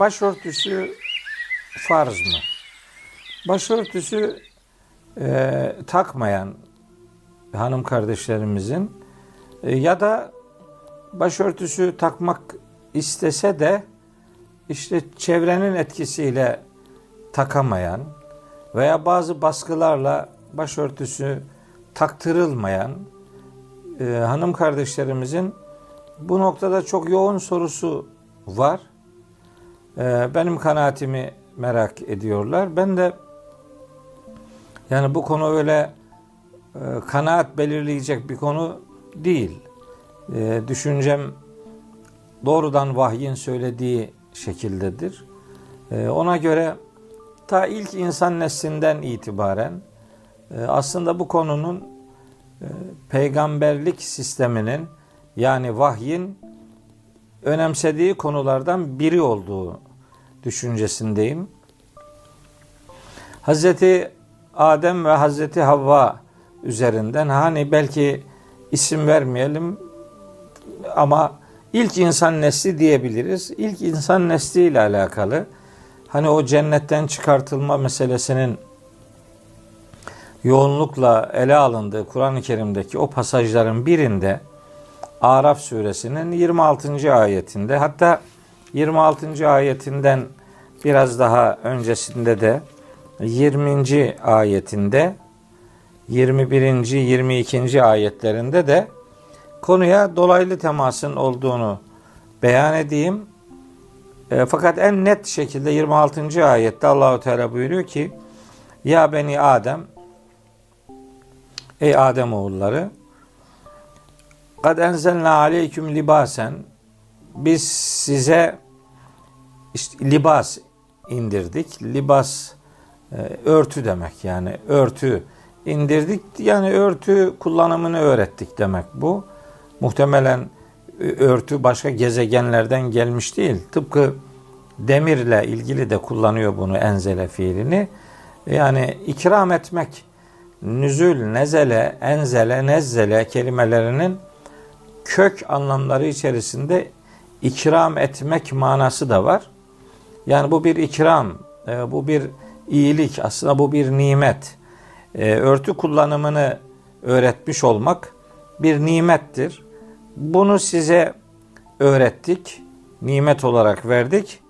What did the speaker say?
Başörtüsü farz mı? Başörtüsü e, takmayan hanım kardeşlerimizin e, ya da başörtüsü takmak istese de işte çevrenin etkisiyle takamayan veya bazı baskılarla başörtüsü taktırılmayan e, hanım kardeşlerimizin bu noktada çok yoğun sorusu var. E, benim kanaatimi merak ediyorlar. Ben de yani bu konu öyle e, kanaat belirleyecek bir konu değil. E, düşüncem doğrudan vahyin söylediği şekildedir. E, ona göre ta ilk insan neslinden itibaren e, aslında bu konunun e, peygamberlik sisteminin yani vahyin önemsediği konulardan biri olduğu düşüncesindeyim. Hazreti Adem ve Hazreti Havva üzerinden hani belki isim vermeyelim ama ilk insan nesli diyebiliriz. İlk insan nesli ile alakalı hani o cennetten çıkartılma meselesinin yoğunlukla ele alındığı Kur'an-ı Kerim'deki o pasajların birinde Araf suresinin 26. ayetinde hatta 26. ayetinden biraz daha öncesinde de 20. ayetinde 21. 22. ayetlerinde de konuya dolaylı temasın olduğunu beyan edeyim. E, fakat en net şekilde 26. ayette Allahu Teala buyuruyor ki ya beni Adem ey Adem oğulları kad enzelna aleyküm libasen biz size işte libas indirdik. Libas e, örtü demek yani örtü indirdik yani örtü kullanımını öğrettik demek bu. Muhtemelen e, örtü başka gezegenlerden gelmiş değil. Tıpkı demirle ilgili de kullanıyor bunu enzele fiilini. Yani ikram etmek, nüzül, nezele, enzele, nezzele kelimelerinin kök anlamları içerisinde ikram etmek manası da var. Yani bu bir ikram, e, bu bir iyilik, aslında bu bir nimet. E, örtü kullanımını öğretmiş olmak bir nimettir. Bunu size öğrettik, nimet olarak verdik.